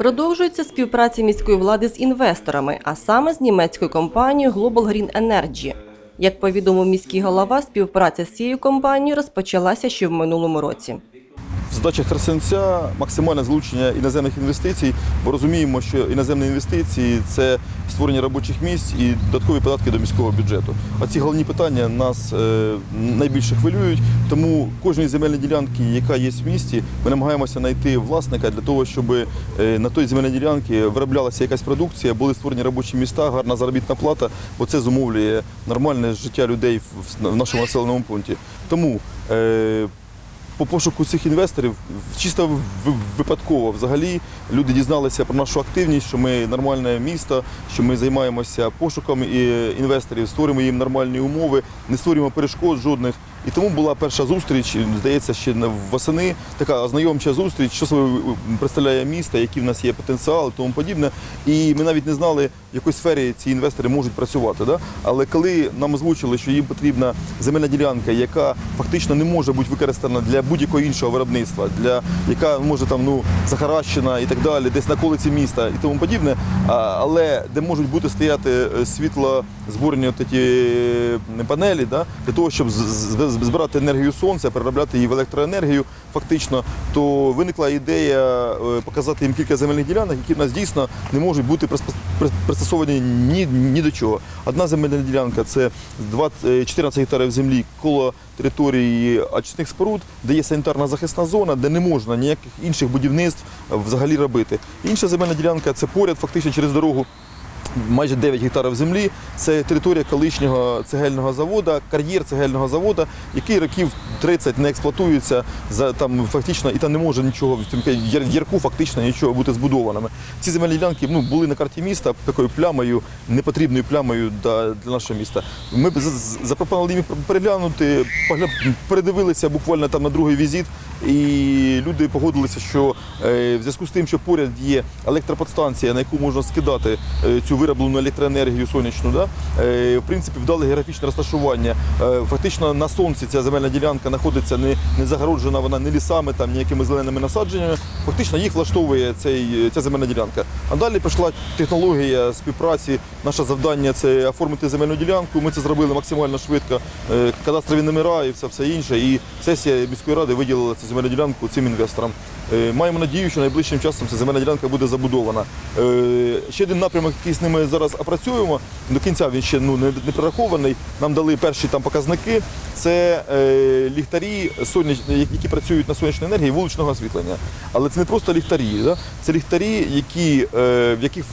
Продовжується співпраця міської влади з інвесторами, а саме з німецькою компанією Global Green Energy. Як повідомив міський голова, співпраця з цією компанією розпочалася ще в минулому році. В задачах Трасенця максимальне залучення іноземних інвестицій, бо розуміємо, що іноземні інвестиції це створення робочих місць і додаткові податки до міського бюджету. А ці головні питання нас е, найбільше хвилюють. Тому кожної земельної ділянки, яка є в місті, ми намагаємося знайти власника для того, щоб е, на той земельній ділянці вироблялася якась продукція, були створені робочі міста, гарна заробітна плата, бо це зумовлює нормальне життя людей в- в нашому населеному пункті. Тому е, по пошуку цих інвесторів чисто випадково взагалі люди дізналися про нашу активність, що ми нормальне місто, що ми займаємося пошуком інвесторів, створюємо їм нормальні умови, не створюємо перешкод жодних. І тому була перша зустріч, здається, ще восени, така ознайомча зустріч, що собою представляє місто, який в нас є потенціал і тому подібне. І ми навіть не знали, в якій сфері ці інвестори можуть працювати. Да? Але коли нам озвучили, що їм потрібна земельна ділянка, яка фактично не може бути використана для будь-якого іншого виробництва, для яка може там ну захаращена і так далі, десь на колиці міста і тому подібне, але де можуть бути стояти е, світлозборні от е, панелі, да, для того, щоб з- збирати енергію сонця, переробляти її в електроенергію, фактично, то виникла ідея е, показати їм кілька земельних ділянок, які в нас дійсно не можуть бути пристосовані ні, ні до чого. Одна земельна ділянка це 20, е, 14 гектарів землі коло території очисних споруд, де є санітарна захисна зона, де не можна ніяких інших будівництв взагалі робити. Інша земельна ділянка це поряд, фактично через дорогу. Майже 9 гектарів землі. Це територія колишнього цегельного заводу, кар'єр цегельного заводу, який років 30 не експлуатується за там фактично і там не може нічого в ярку фактично нічого бути збудованими. Ці земельні ділянки ну, були на карті міста такою плямою, непотрібною плямою для, нашого міста. Ми запропонували їм переглянути, передивилися буквально там на другий візит. І люди погодилися, що е, в зв'язку з тим, що поряд є електроподстанція, на яку можна скидати е, цю вироблену електроенергію сонячну, да, е, в принципі, вдали географічне розташування. Е, Фактично на сонці ця земельна ділянка знаходиться не, не загороджена, вона не лісами, там, ніякими зеленими насадженнями. Фактично їх влаштовує цей, ця земельна ділянка. А далі пішла технологія співпраці. Наше завдання це оформити земельну ділянку. Ми це зробили максимально швидко. Е, Кадастрові номера і все, все інше. І сесія міської ради виділила цю земельну ділянку цим інвесторам. Маємо надію, що найближчим часом ця земельна ділянка буде забудована. Ще один напрямок, який з ними зараз опрацюємо. До кінця він ще ну, не, не прорахований. Нам дали перші там показники. Це е, ліхтарі, соняч... які працюють на сонячній енергії вуличного освітлення. Але це не просто ліхтарі. Да? Це ліхтарі, які, е, в яких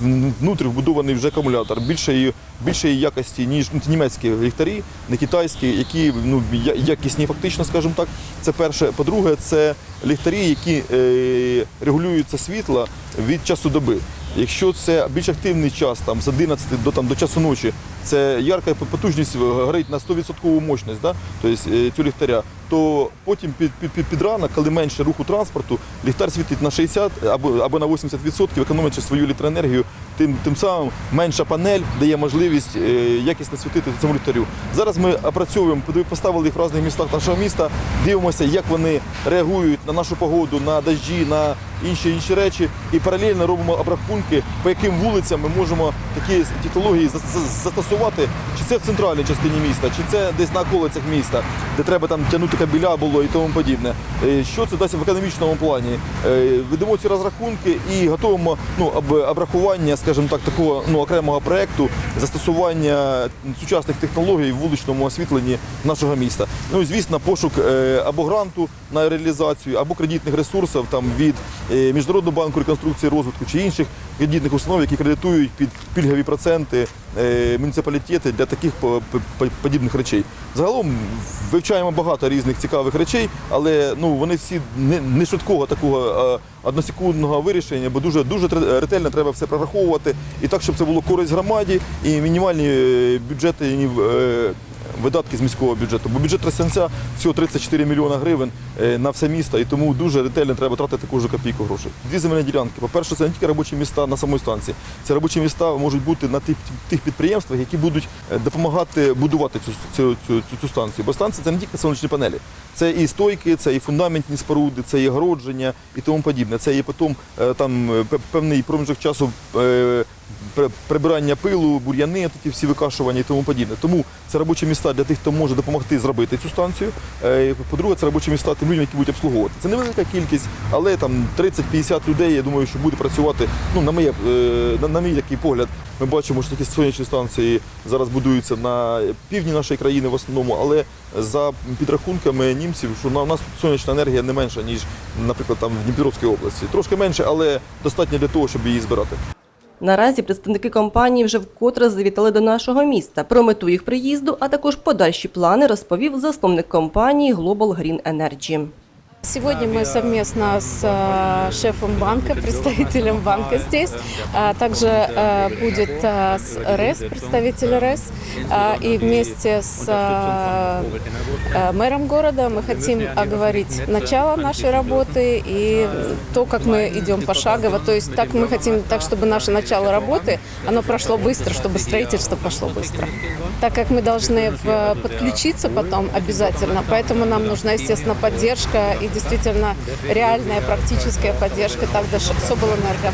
внутрі вбудований вже акумулятор більшої, більшої якості, ніж ну, німецькі ліхтарі, не китайські, які ну, якісні фактично, скажімо так. Це перше. По-друге, це ліхтарі, які е, регулюються світла від часу доби. Якщо це більш активний час, там з 11 до там до часу ночі, це ярка потужність горить на 100% мощність, да? тобто е, цю ліхтаря, то потім під, під, під, під ранок, коли менше руху транспорту, ліхтар світить на 60 або, або на 80%, економячи свою електроенергію, тим, тим самим менша панель дає можливість е, якісно світити цьому ліхтарю. Зараз ми опрацьовуємо, поставили їх в різних містах нашого міста, дивимося, як вони реагують на нашу погоду, на дощі, на інші інші речі, і паралельно робимо обрахунки, по яким вулицям ми можемо такі технології за- за- застосувати, чи це в центральній частині міста, чи це десь на околицях міста, де треба там тягнути кабеля було і тому подібне. Е, Що це дасть в економічному плані? Е, Ведемо ці розрахунки і готуємо ну, об- обрахування, скажімо так, такого ну, окремого проєкту застосування сучасних технологій в вуличному освітленні нашого міста. Ну і звісно, пошук е, або гранту на реалізацію, або кредитних ресурсів там від е, Міжнародного банку реконструкції розвитку чи інших кредитних установ, які кредитують під пільгові проценти е, муніципалітети для таких по- по- подібних речей. Загалом вивчаємо багато різних цікавих речей, але ну вони всі не, швидкого такого односекундного вирішення, бо дуже дуже ретельно треба все прораховувати. І так, щоб це було користь громаді і мінімальні е, бюджети е, видатки з міського бюджету. Бо бюджет Тростянця всього 34 мільйона гривень е, на все місто, і тому дуже ретельно треба тратити кожну копійку грошей. Дві земельні ділянки. По-перше, це не тільки робочі міста на самої станції, це робочі міста можуть бути на тих, тих підприємствах, які будуть е, допомагати будувати цю, цю, цю, цю, станцію. Бо станція це не тільки сонячні панелі, це і стойки, це і фундаментні споруди, це і огородження і тому подібне. Це є потім е, там певний проміжок часу прибирання пилу, бур'яни, такі всі викашування і тому подібне. Тому це робочі міста для тих, хто може допомогти зробити цю станцію. Е, По-друге, це робочі міста тим людям, які будуть обслуговувати. Це невелика кількість, але там 30-50 людей, я думаю, що буде працювати. Ну, на моє е, на, мій такий погляд, ми бачимо, що такі сонячні станції зараз будуються на півдні нашої країни в основному, але за підрахунками німців, що у нас сонячна енергія не менша, ніж, наприклад, там в Дніпропетровській області. Трошки менше, але достатньо для того, щоб її збирати. Наразі представники компанії вже вкотре завітали до нашого міста. Про мету їх приїзду, а також подальші плани розповів засновник компанії Global Green Energy. Сегодня мы совместно с э, шефом банка, представителем банка здесь, а также э, будет э, РЭС, представитель РЭС, а, и вместе с мэром города мы хотим оговорить начало нашей работы и то, как мы идем пошагово. То есть так мы хотим, так чтобы наше начало работы, оно прошло быстро, чтобы строительство пошло быстро. Так как мы должны подключиться потом обязательно, поэтому нам нужна, естественно, поддержка и действительно реальная практическая поддержка также Соболэнерго.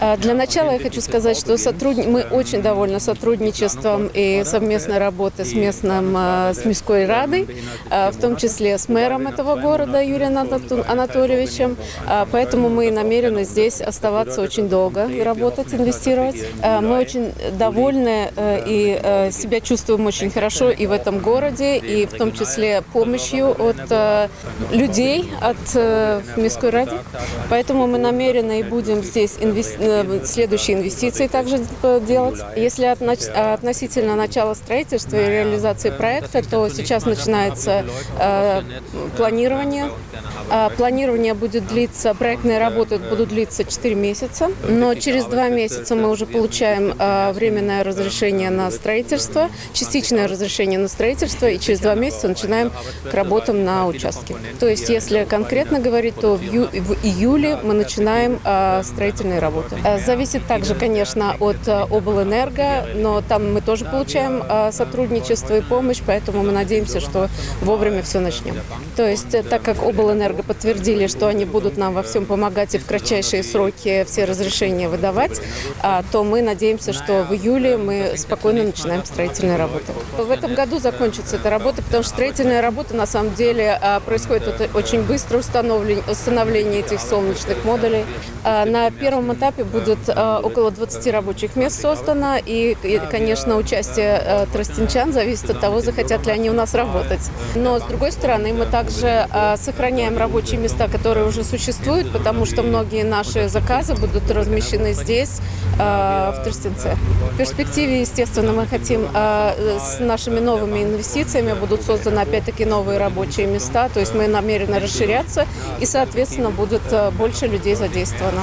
Э, Для начала я хочу сказать, что сотрудни- мы очень довольны сотрудничеством и совместной работой с местным, э, с Мирской Радой, э, в том числе с мэром этого города Юрием Анатольевичем. Поэтому мы намерены здесь оставаться очень долго и работать, инвестировать. Мы очень довольны и себя чувствуем очень хорошо и в этом городе, и в том числе помощью от людей, от Мирской Ради. Поэтому мы намерены и будем здесь инвес- э, следующие инвестиции также э, делать. Если относительно начала строительства и реализации проекта, то сейчас начинается э, планирование. А Планирование будет длиться, проектные работы будут длиться 4 месяца, но через 2 месяца мы уже получаем э, временное разрешение на строительство, частичное разрешение на строительство, и через 2 месяца начинаем к работам на участке. То есть, если конкретно говорить, то в, июле мы начинаем э, строительные работы. Э, Зависит также, конечно, от э, облэнерго, но там мы тоже получаем э, сотрудничество и помощь, поэтому мы надеемся, что вовремя все начнем. То есть, так как облэнерго подтвердили, что они будут нам во всем помогать и в кратчайшие сроки все разрешения выдавать, а, то мы надеемся, что в июле мы спокойно начинаем строительные работы. В этом году закончится эта работа, потому что строительная работа на самом деле а, происходит очень быстро установление, установление этих солнечных модулей. А, На первом этапе будет а, около 20 рабочих мест создано, и, и, конечно, участие а, тростянчан зависит от того, захотят ли они у нас работать. Но, с другой стороны, мы также а, сохраняем рабочие места, которые уже существуют, потому что многие наши заказы будут размещены здесь, а, в Тростянце. В перспективе, естественно, мы хотим а, с нашими новыми инвестициями будут созданы опять-таки новые рабочие места, то есть мы намерены расширяться, и, соответственно, будет а, больше людей задействовано.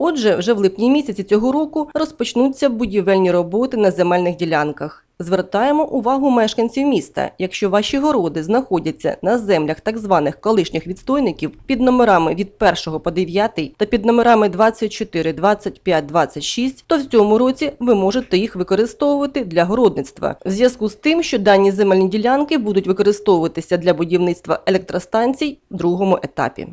Отже, вже в липні місяці цього року розпочнуться будівельні роботи на земельних ділянках. Звертаємо увагу мешканців міста. Якщо ваші городи знаходяться на землях так званих колишніх відстойників під номерами від 1 по 9 та під номерами 24, 25, 26, то в цьому році ви можете їх використовувати для городництва. В зв'язку з тим, що дані земельні ділянки будуть використовуватися для будівництва електростанцій в другому етапі.